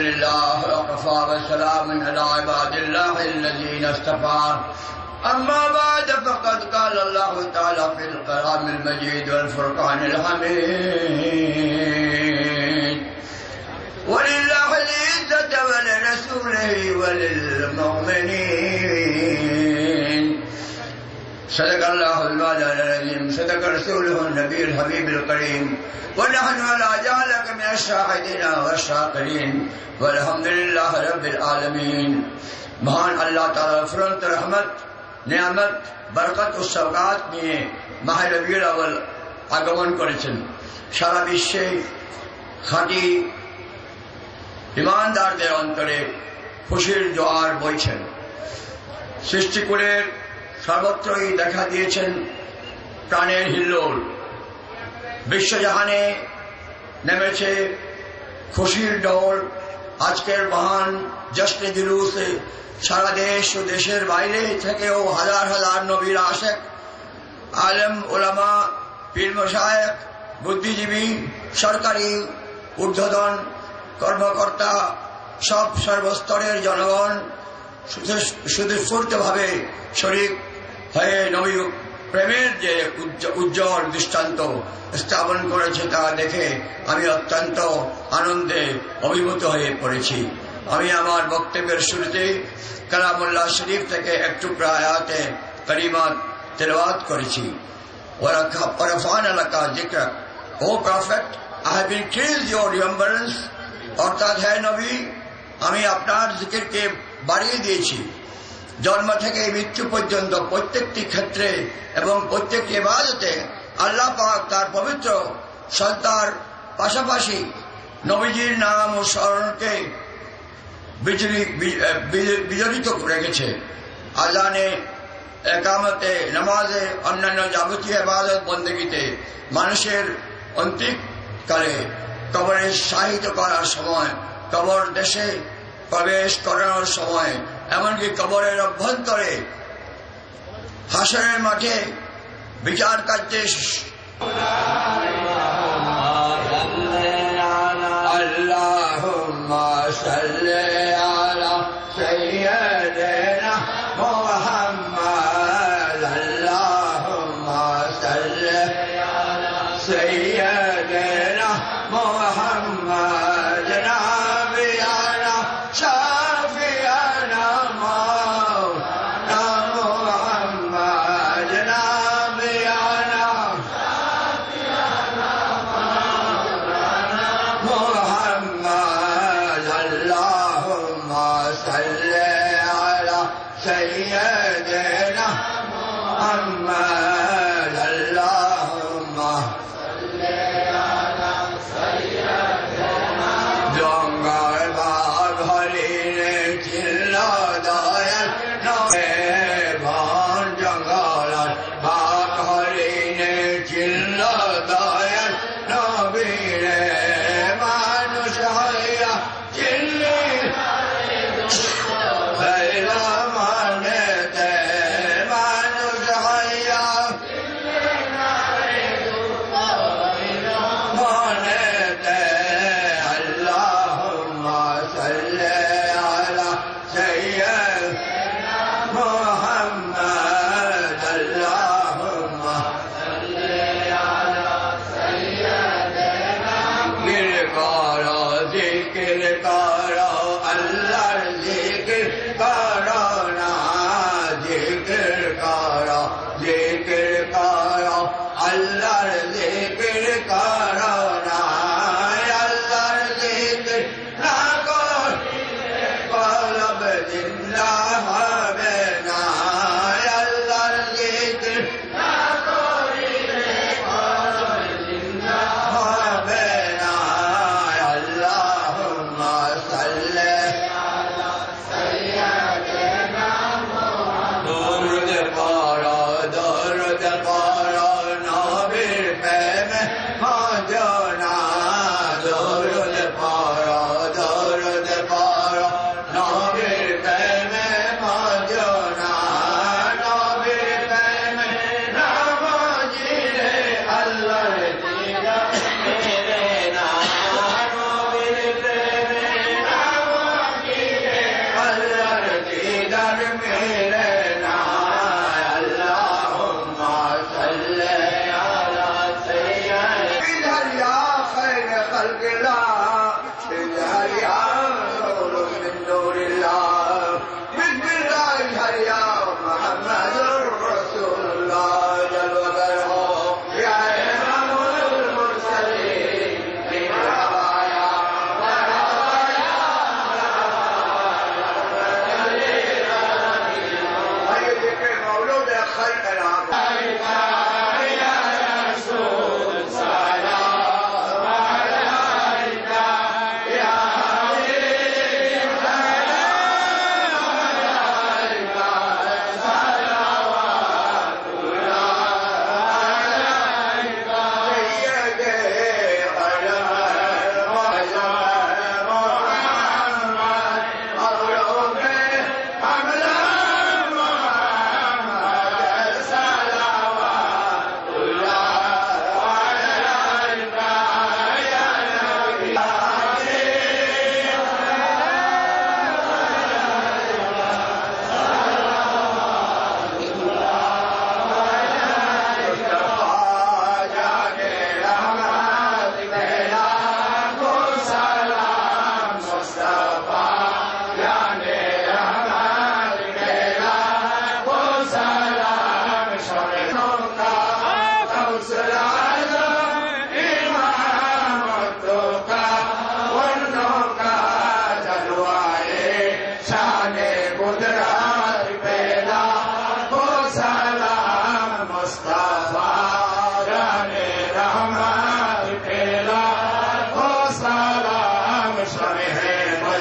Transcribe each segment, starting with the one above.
لله وقفى وسلام على عباد الله الذين اصطفى. أما بعد فقد قال الله تعالى في الكلام المجيد والفرقان الحميد. ولله العزة ولرسوله وللمؤمنين. صدق الله المولى العظيم صدق رسوله النبي الحبيب الكريم ونحن على ذلك من الشاهدين والشاكرين والحمد لله رب العالمين মহান আল্লাহ তাআলা ফুরন্ত রহমত নিয়ামত বরকত ও সওগাত নিয়ে মাহ রবিউল আউয়াল আগমন করেছেন সারা বিশ্বে খাঁটি ইমানদারদের অন্তরে খুশির জোয়ার বইছেন সৃষ্টিকুলের সর্বত্রই দেখা দিয়েছেন প্রাণের হিল্লোল। বিশ্বজাহানে নেমেছে খুশির ডোল আজকের মহান জশ্নে জুলুসে সারা দেশ ও দেশের বাইরে থেকেও হাজার হাজার নবীর আশেক, আলেম, ওলামা পীর বুদ্ধিজীবী, সরকারি, ঊর্ধ্বতন কর্মকর্তা, সব সর্বস্তরের জনগণ সুদস্ফূর্তভাবে শরীর হয়ে নবী প্রেমের যে উজ্জ্বল দৃষ্টান্ত স্থাপন করেছে তা দেখে আমি অত্যন্ত আনন্দে অভিভূত হয়ে পড়েছি। আমি আমার বক্তব্যের শুরুতে কালামুল্লাহ শরীফ থেকে একটু প্রায়াতে করিমা তেলবাদ করেছি। অর্থাৎ হ্যাঁ নবী, আমি আপনার জিকিরকে বাড়িয়ে দিয়েছি। জন্ম থেকে মৃত্যু পর্যন্ত প্রত্যেকটি ক্ষেত্রে এবং প্রত্যেকটি এবাদতে আল্লাহ পাক তার পবিত্র সত্তার পাশাপাশি নবীজির নাম ও স্মরণকে বিজড়িত রেখেছে আজানে, একামতে, নামাজে, অন্যান্য যাবতীয় এবাদত বন্দীতে মানুষের অন্তিককালে কবরে সাহিত করার সময়, কবর দেশে প্রবেশ করানোর সময় এমনকি কবরের অভ্যন্তরে হাসনের মাঠে বিচার কার্যে আল্লাহ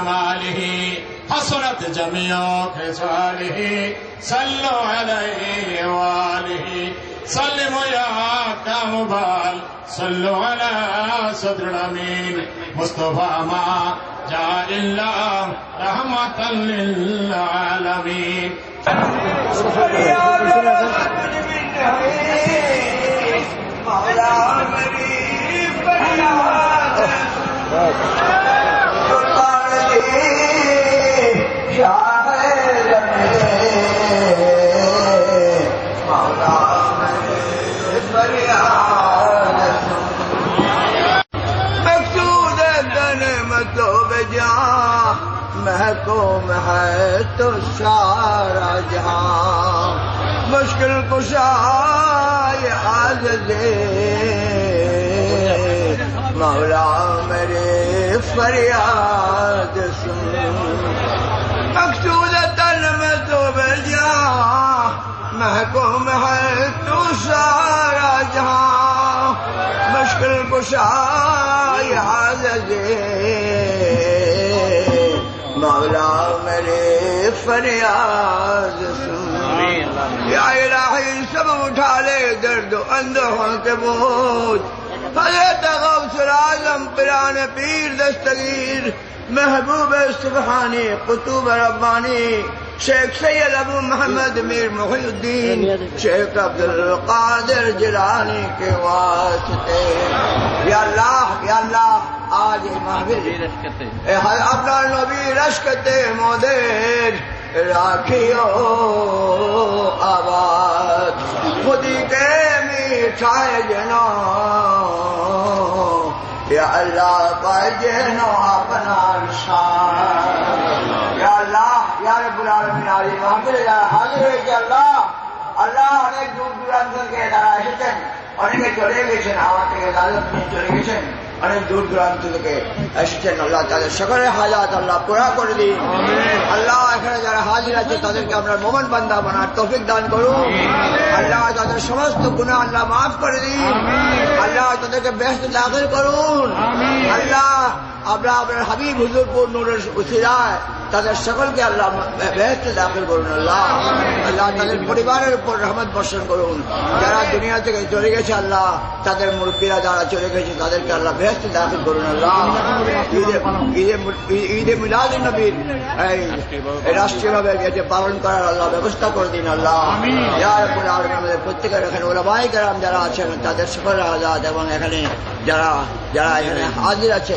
بجماله حصلت جميع خصاله، صلوا عليه وآله. سلموا يا كامبال صلوا على صدر الأمين. مصطفى ما جاء إلا رحمة للعالمين. مقصود دن مطلوب جہاں محکوم ہے تو سارا جہاں مشکل کشا آج دے مولا میرے فریاد سن۔ مقصود تن مطلوب جہاں محکوم ہے تو سارا جہاں۔ مشکل کشا حاضر مولا میرے فریاد یا الہی سب اٹھا لے درد اندھوں کے بوجھ۔ حضرت غوث العظم پران پیر دستگیر محبوب سبحانی قطب ربانی شیخ سید ابو محمد میر محی الدین شیخ عبد جلانی کے واسطے۔ یا اللہ یا اللہ آج اپنا نبی رشکتے مودیر راکھیو آباد خودی کے میٹھائے جناب۔ মিঠায় যেন ইয়া আল্লাহ পায় যেন আপনার শান ইয়া আল্লাহ ইয়া রব্বুল আলামিন আলী মাহফিলে যারা হাজির হয়েছে আল্লাহ আল্লাহ অনেক দূর দূরান্ত থেকে তারা এসেছেন অনেকে চলে গেছেন আমার থেকে দাদা চলে গেছেন অনেক দূর দূরান্ত থেকে এসেছেন আল্লাহ তাদের সকলের হাজাত আল্লাহ পুরা করে দিন। আল্লাহ এখানে যারা হাজির আছে তাদেরকে আপনার মোমন বান্দা বানার তফিক দান করুন। আল্লাহ তাদের সমস্ত গুণা আল্লাহ মাফ করে দিন। আল্লাহ তাদেরকে ব্যস্ত দাখিল করুন। আল্লাহ আমরা আপনার হাবিব হুজুরপুর নুরের উসিরায় তাদের সকলকে আল্লাহ ব্যস্ত দাখিল করুন আল্লাহ। আল্লাহ তাদের পরিবারের উপর রহমত বর্ষণ করুন। যারা দুনিয়া থেকে চলে গেছে আল্লাহ তাদের মুরব্বীরা যারা চলে গেছে তাদেরকে আল্লাহ ব্যস্ত দাখিল করুন আল্লাহ। ঈদে- মিলাদ নবীর এই রাষ্ট্রীয়ভাবে এটি পালন করার আল্লাহ ব্যবস্থা করে দিন আল্লাহ। রাব্বুল আলামিন আমাদের প্রত্যেকের এখানে ওলামাই কেরাম যারা আছেন তাদের সকলের আজাদ এবং এখানে যারা যারা এখানে হাজির আছে